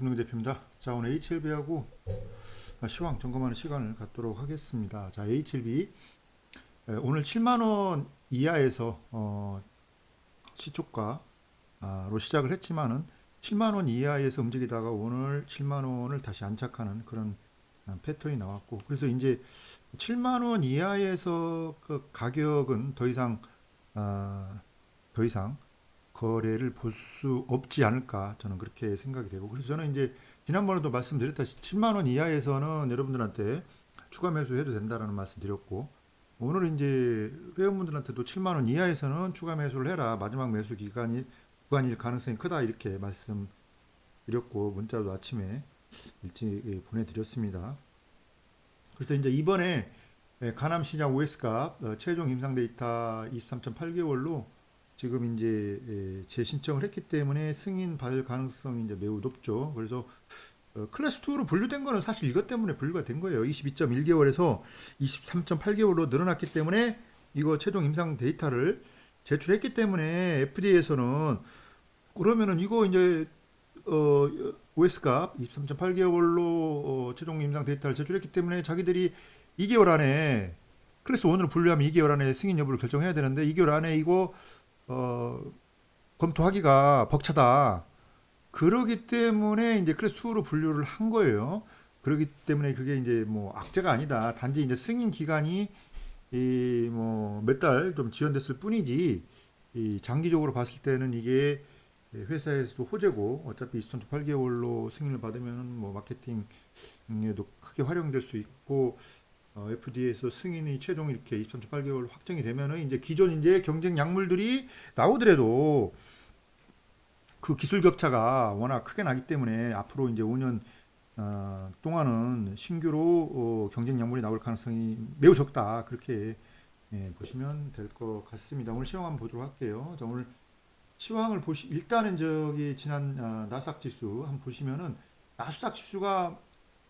김동규 대표입니다. 자 오늘 HLB하고 시황 점검하는 시간을 갖도록 하겠습니다. 자 HLB 에, 오늘 7만 원 이하에서 어, 시초가로 시작을 했지만은 7만 원 이하에서 움직이다가 오늘 7만 원을 다시 안착하는 그런 어, 패턴이 나왔고 그래서 이제 7만 원 이하에서 그 가격은 더 이상 아, 더 이상 거래를 볼 수 없지 않을까 저는 그렇게 생각이 되고 그래서 저는 이제 지난번에도 말씀드렸다시피 7만 원 이하에서는 여러분들한테 추가 매수해도 된다라는 말씀드렸고 오늘 이제 회원분들한테도 7만 원 이하에서는 추가 매수를 해라 마지막 매수 기간이 구간일 가능성이 크다 이렇게 말씀드렸고 문자도 아침에 일찍 예, 보내드렸습니다. 그래서 이제 이번에 예, 가남 시장 OS값 어, 최종 임상 데이터 23.8개월로 지금 이제 예, 재신청을 했기 때문에 승인 받을 가능성이 이제 매우 높죠. 그래서 어, 클래스 2로 분류된 거는 사실 이것 때문에 분류가 된 거예요. 22.1개월에서 23.8개월로 늘어났기 때문에 이거 최종 임상 데이터를 제출했기 때문에 FDA에서는 그러면은 이거 이제 어 OS 값 23.8개월로 어, 최종 임상 데이터를 제출했기 때문에 자기들이 2개월 안에 클래스 1으로 분류하면 2개월 안에 승인 여부를 결정해야 되는데 2개월 안에 이거 어, 검토하기가 벅차다. 그러기 때문에 이제 클래스 2로 분류를 한 거예요. 그러기 때문에 그게 이제 뭐 악재가 아니다. 단지 이제 승인 기간이 이 뭐 몇 달 좀 지연됐을 뿐이지 이 장기적으로 봤을 때는 이게 회사에서도 호재고 어차피 23.8개월로 승인을 받으면 뭐 마케팅에도 크게 활용될 수 있고 어, FDA에서 승인이 최종 이렇게 23.8개월 확정이 되면은 이제 기존 이제 경쟁 약물들이 나오더라도 그 기술 격차가 워낙 크게 나기 때문에 앞으로 이제 5년 어, 동안은 신규로 어, 경쟁 약물이 나올 가능성이 매우 적다 그렇게 예, 보시면 될 것 같습니다. 오늘 시황 한번 보도록 할게요. 자, 오늘 시황을 보시 일단은 저기 지난 어, 나스닥 지수 한번 보시면은 나스닥 지수가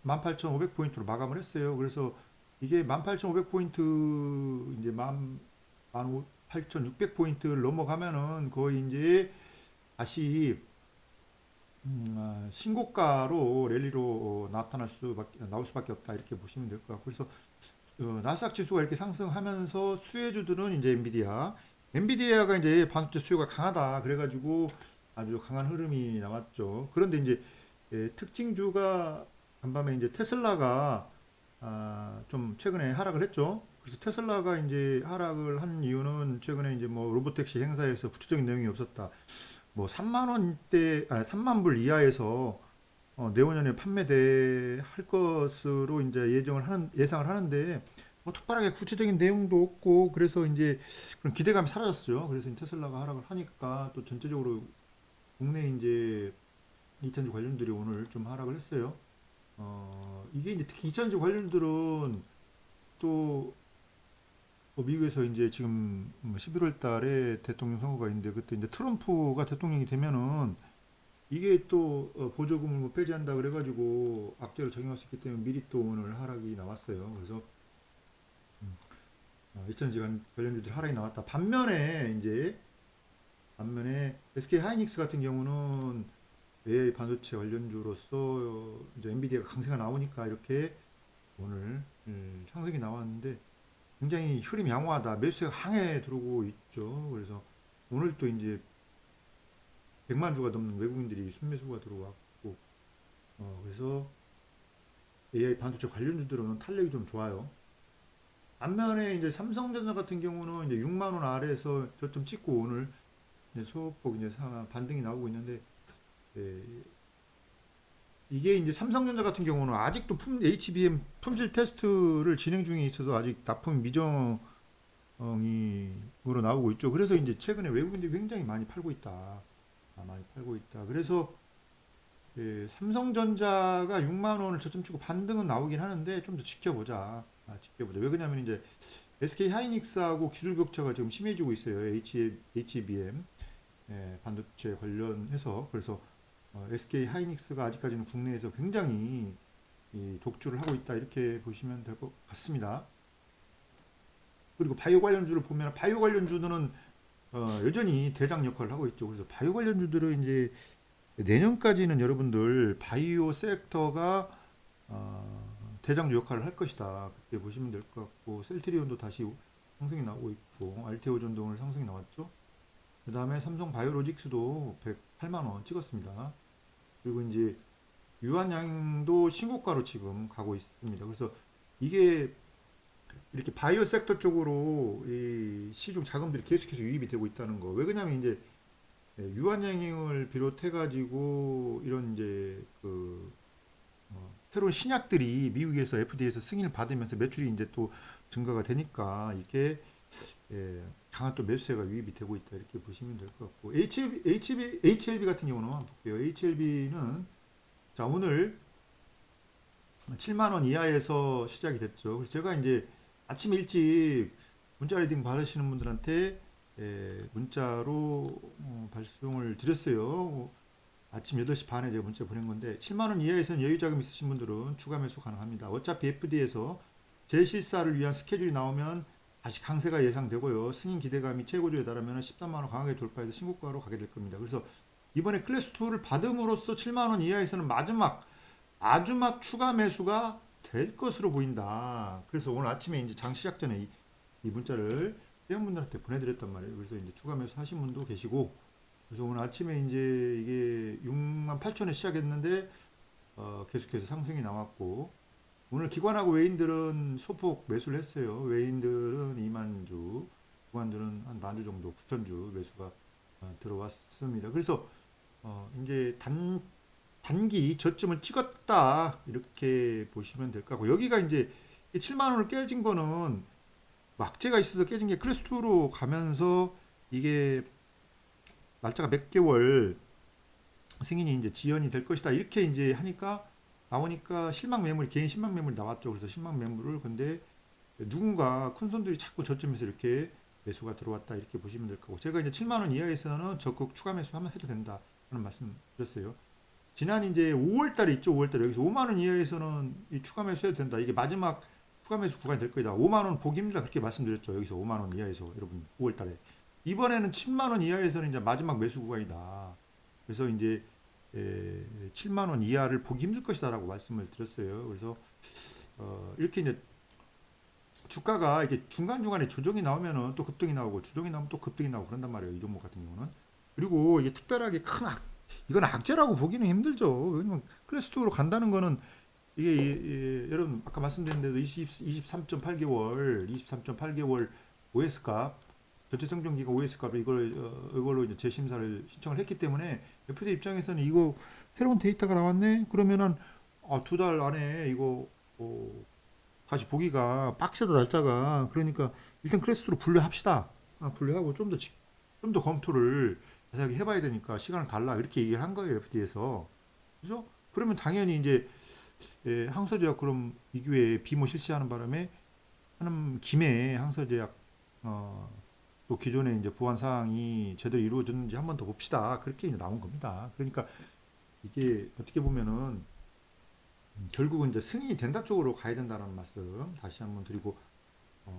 18,500 포인트로 마감을 했어요. 그래서 이게 18,500포인트 이제 18,600포인트를 넘어가면은 거의 이제 다시 음, 아, 신고가로 랠리로 나타날 수밖에 나올 수밖에 없다 이렇게 보시면 될 것 같고. 그래서 어, 나스닥 지수가 이렇게 상승하면서 수혜주들은 이제 엔비디아. 엔비디아가 이제 반도체 수요가 강하다. 그래가지고 아주 강한 흐름이 나왔죠. 그런데 이제 예, 특징주가 간밤에 이제 테슬라가 아, 좀 최근에 하락을 했죠. 그래서 테슬라가 이제 하락을 한 이유는 최근에 이제 뭐 로보택시 행사에서 구체적인 내용이 없었다. 뭐 3만 원대, 아 3만 불 이하에서 어, 내후년에 판매될 것으로 이제 예정을 하는 예상을 하는데 뭐 특별하게 구체적인 내용도 없고 그래서 이제 그런 기대감이 사라졌어요. 그래서 테슬라가 하락을 하니까 또 전체적으로 국내 이제 2차전지 관련들이 오늘 좀 하락을 했어요. 어, 이게 이제 특히 2차전지 관련들은 또 뭐 미국에서 이제 지금 11월 달에 대통령 선거가 있는데 그때 이제 트럼프가 대통령이 되면은 이게 또 어, 보조금을 뭐 폐지한다 그래가지고 악재를 적용할 수 있기 때문에 미리 또 오늘 하락이 나왔어요. 그래서 음, 어, 2차전지 관련주들 하락이 나왔다. 반면에 이제 반면에 SK 하이닉스 같은 경우는 AI 반도체 관련주로서 이제 엔비디아가 강세가 나오니까 이렇게 오늘 음, 상승이 나왔는데 굉장히 흐름이 양호하다. 매수가 항해 들어오고 있죠. 그래서 오늘 또 이제 100만 주가 넘는 외국인들이 순매수가 들어왔고 어, 그래서 AI 반도체 관련주들은 탄력이 좀 좋아요. 반면에 이제 삼성전자 같은 경우는 이제 6만 원 아래에서 저점 찍고 오늘 이제 소폭 이제 상- 반등이 나오고 있는데 예, 이게 이제 삼성전자 같은 경우는 아직도 품, HBM 품질 테스트를 진행 중에 있어서 아직 납품 미정으로 나오고 있죠. 그래서 이제 최근에 외국인들이 굉장히 많이 팔고 있다. 아, 많이 팔고 있다. 그래서 예, 삼성전자가 6만 원을 저점 치고 반등은 나오긴 하는데 좀 더 지켜보자. 아, 지켜보자. 왜 그러냐면 이제 SK 하이닉스하고 기술 격차가 지금 심해지고 있어요. H, HBM 예, 반도체 관련해서 그래서 어, SK 하이닉스가 아직까지는 국내에서 굉장히 이 독주를 하고 있다 이렇게 보시면 될 것 같습니다. 그리고 바이오 관련주를 보면 바이오 관련주들은 어, 여전히 대장 역할을 하고 있죠. 그래서 바이오 관련주들은 이제 내년까지는 여러분들 바이오 섹터가 어, 대장주 역할을 할 것이다. 그렇게 보시면 될 것 같고 셀트리온도 다시 상승이 나오고 있고 알테오전 등을 상승이 나왔죠. 그 다음에 삼성 바이오로직스도 108만 원 찍었습니다. 그리고 이제 유한양도 신고가로 지금 가고 있습니다. 그래서 이게 이렇게 바이오 섹터 쪽으로 이 시중 자금들이 계속해서 유입이 되고 있다는 거. 왜 그러냐면 이제 예, 유한양행을 비롯해 가지고 이런 이제 그 어, 새로운 신약들이 미국에서 FDA에서 승인을 받으면서 매출이 이제 또 증가가 되니까 이게 예, 강한 또 매수세가 유입이 되고 있다 이렇게 보시면 될 것 같고 HLB, HLB, HLB 같은 경우는 볼게요. HLB는 자 오늘 7만 원 이하에서 시작이 됐죠. 그래서 제가 이제 아침 일찍 문자 리딩 받으시는 분들한테 예, 문자로 어, 발송을 드렸어요. 어, 아침 8시 반에 제가 문자 보낸 건데 7만 원 이하에서는 여유 자금 있으신 분들은 추가 매수 가능합니다. 어차피 FD에서 재실사를 위한 스케줄이 나오면 다시 강세가 예상되고요. 승인 기대감이 최고조에 달하면 13만 원 강하게 돌파해서 신고가로 가게 될 겁니다. 그래서 이번에 클래스 2를 받음으로써 7만 원 이하에서는 마지막 아주 막 추가 매수가 될 것으로 보인다. 그래서 오늘 아침에 이제 장 시작 전에 이, 이 문자를 회원분들한테 보내드렸단 말이에요. 그래서 이제 추가 매수 하신 분도 계시고, 그래서 오늘 아침에 이제 이게 6만 8천에 시작했는데 어, 계속해서 상승이 나왔고, 오늘 기관하고 외인들은 소폭 매수를 했어요. 외인들은 2만 주, 기관들은 한 만 주 정도, 9천 주 매수가 어, 들어왔습니다. 그래서 어, 이제 단 단기 저점을 찍었다 이렇게 보시면 될것 같고 여기가 이제 7만 원을 깨진 거는 막재가 있어서 깨진 게 2로 가면서 이게 날짜가 몇 개월 승인이 이제 지연이 될 것이다 이렇게 이제 하니까 나오니까 실망 매물 개인 실망 매물이 나왔죠 그래서 실망 매물을 근데 누군가 큰 손들이 자꾸 저점에서 이렇게 매수가 들어왔다 이렇게 보시면 될 거고 제가 이제 7만 원 이하에서는 적극 추가 매수 하면 해도 된다 하는 말씀 드렸어요. 지난 이제 5월 달에 있죠. 5월 달에 여기서 5만 원 이하에서는 이 추가 매수해도 된다. 이게 마지막 추가 매수 구간이 될 거다. 5만 원 보기 힘들다 그렇게 말씀드렸죠. 여기서 5만 원 이하에서 여러분 5월 달에 이번에는 10만 원 이하에서는 이제 마지막 매수 구간이다. 그래서 이제 에, 7만 원 이하를 보기 힘들 것이다라고 말씀을 드렸어요. 그래서 어, 이렇게 이제 주가가 이게 중간 중간에 조정이 나오면은 또 급등이 나오고 조정이 나오면 또 급등이 나오고 그런단 말이에요. 이 종목 같은 경우는 그리고 이게 특별하게 큰 악, 이건 악재라고 보기는 힘들죠. 왜냐면 클래스2로 간다는 거는 이게 이- 이- 여러분 아까 말씀드린 대로 20, 23.8개월, 23.8개월 OS 값 전체 성장기가 OS 값을 이걸 어, 이걸로 이제 재심사를 신청을 했기 때문에 FDA 입장에서는 이거 새로운 데이터가 나왔네. 그러면은 아, 두 달 안에 이거 어, 다시 보기가 빡세다 날짜가 그러니까 일단 클래스2로 분류합시다. 아, 분류하고 좀 더 좀 더 검토를 자세하게 해봐야 되니까 시간을 달라 이렇게 얘기를 한 거예요 FD에서 그죠? 그러면 당연히 이제 예, 항서제약 그럼 이 기회에 비모 실시하는 바람에 하는 김에 항서제약 어, 또 기존에 이제 보완 사항이 제대로 이루어졌는지 한 번 더 봅시다 그렇게 이제 나온 겁니다. 그러니까 이게 어떻게 보면은 음, 결국은 이제 승인이 된다 쪽으로 가야 된다는 말씀 다시 한번 드리고 어,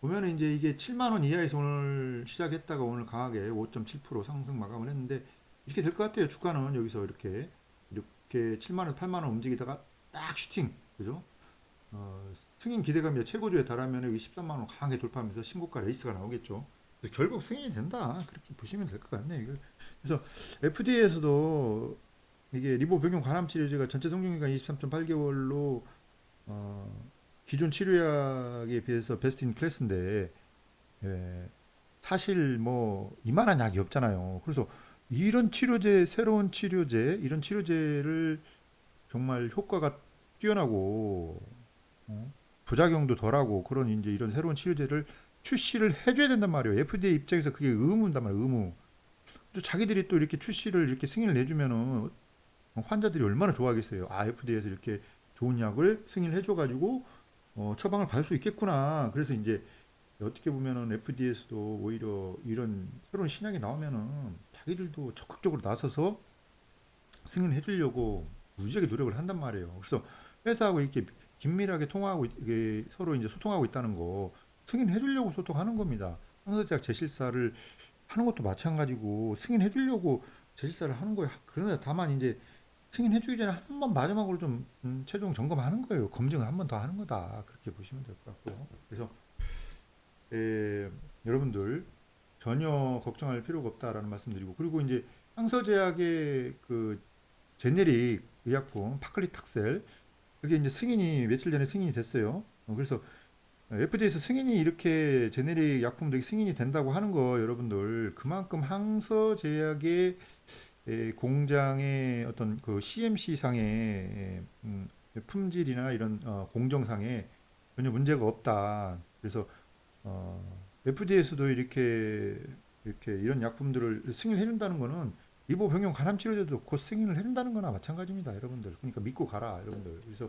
보면은 이제 이게 7만 원 이하에서 오늘 시작했다가 오늘 강하게 5.7% 상승 마감을 했는데 이렇게 될 것 같아요. 주가는 여기서 이렇게 이렇게 7만 원, 8만 원 움직이다가 딱 슈팅, 그죠? 어, 승인 기대감이 최고조에 달하면 여기 13만 원 강하게 돌파하면서 신고가 레이스가 나오겠죠. 결국 승인이 된다 그렇게 보시면 될 것 같네요. 그래서 FDA에서도 이게 리보 병용 관암 치료제가 전체 성공기간 23.8개월로 어, 기존 치료약에 비해서 베스트 인 클래스인데 예, 사실 뭐 이만한 약이 없잖아요. 그래서 이런 치료제, 새로운 치료제, 이런 치료제를 정말 효과가 뛰어나고 어, 부작용도 덜하고 그런 이제 이런 새로운 치료제를 출시를 해줘야 된단 말이에요. FDA 입장에서 그게 의무단 말이에요. 의무. 또 자기들이 또 이렇게 출시를 이렇게 승인을 내주면은 환자들이 얼마나 좋아하겠어요. 아 FDA에서 이렇게 좋은 약을 승인을 해줘가지고 어, 처방을 받을 수 있겠구나. 그래서 이제 어떻게 보면은 FDA에서도 오히려 이런 새로운 신약이 나오면은 자기들도 적극적으로 나서서 승인해 주려고 무지하게 노력을 한단 말이에요. 그래서 회사하고 이렇게 긴밀하게 통화하고 서로 이제 소통하고 있다는 거 승인해 주려고 소통하는 겁니다. 항서제약 재실사를 하는 것도 마찬가지고 승인해 주려고 재실사를 하는 거예요. 그러나 다만 이제 승인해 주기 전에 한 번 마지막으로 좀 음, 최종 점검하는 거예요. 검증을 한 번 더 하는 거다. 그렇게 보시면 될 것 같고요. 그래서 에, 여러분들 전혀 걱정할 필요가 없다라는 말씀드리고 그리고 이제 항서제약의 그 제네릭 의약품 파클리탁셀 그게 이제 승인이 며칠 전에 승인이 됐어요. 어, 그래서 FDA에서 승인이 이렇게 제네릭 약품들이 승인이 된다고 하는 거 여러분들 그만큼 항서 제약의 에, 공장의 어떤 그 CMC 상의 음, 품질이나 이런 어, 공정상에 전혀 문제가 없다. 그래서 어, FDA에서도 이렇게 이렇게 이런 약품들을 승인을 해준다는 거는 이보 병용 간암 치료제도 곧 승인을 해준다는 거나 마찬가지입니다, 여러분들. 그러니까 믿고 가라, 여러분들. 그래서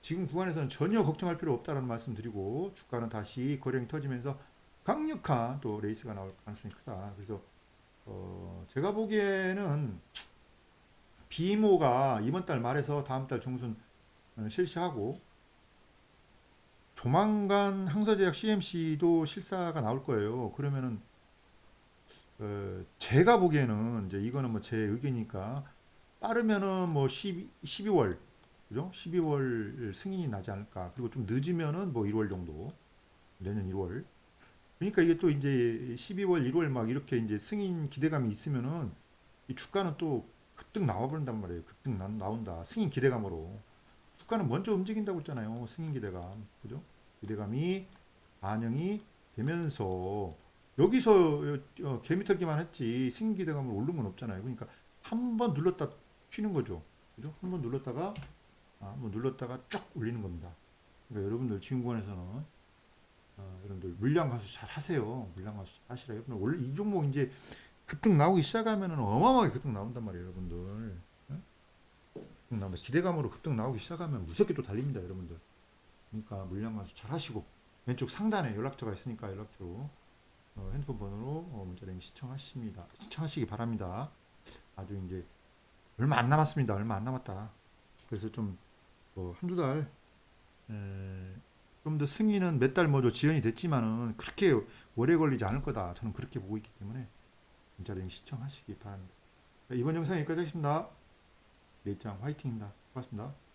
지금 구간에서는 전혀 걱정할 필요 없다라는 말씀 드리고 주가는 다시 거래량이 터지면서 강력한 또 레이스가 나올 가능성이 크다. 그래서 어, 제가 보기에는 비모가 이번 달 말에서 다음 달 중순 어, 실시하고 조만간 항서제약 CMC도 실사가 나올 거예요. 그러면은 어, 제가 보기에는 이제 이거는 뭐 제 의견이니까 빠르면은 뭐 12, 12월 그죠? 12월 승인이 나지 않을까. 그리고 좀 늦으면은 뭐 1월 정도. 내년 1월. 그러니까 이게 또 이제 12월, 1월 막 이렇게 이제 승인 기대감이 있으면은 이 주가는 또 급등 나와버린단 말이에요. 급등 나, 나온다. 승인 기대감으로. 주가는 먼저 움직인다고 했잖아요. 승인 기대감. 그죠? 기대감이 반영이 되면서 여기서 어, 개미털기만 했지 승인 기대감으로 오른 건 없잖아요. 그러니까 한 번 눌렀다 튀는 거죠. 그죠? 한 번 눌렀다가 아, 한번 눌렀다가 쭉 올리는 겁니다. 그러니까 여러분들 지금 구간에서는 어, 여러분들 물량 가수 잘 하세요. 물량 가수 잘 하시라. 여러분들 원래 이 종목 이제 급등 나오기 시작하면은 어마어마하게 급등 나온단 말이에요, 여러분들. 기대감으로 급등 나오기 시작하면 무섭게 또 달립니다, 여러분들. 그러니까 물량 가수 잘 하시고 왼쪽 상단에 연락처가 있으니까 연락처로 어, 핸드폰 번호로 어, 문자랭이 시청하십니다. 시청하시기 바랍니다. 아주 이제 얼마 안 남았습니다. 얼마 안 남았다. 그래서 좀 뭐 한두 달, 좀 더 승인은 몇달 뭐죠 지연이 됐지만은 그렇게 오래 걸리지 않을 거다. 저는 그렇게 보고 있기 때문에 문자랭이 시청하시기 바랍니다. 자, 이번 영상 여기까지 하겠습니다. 내장 화이팅입니다. 고맙습니다.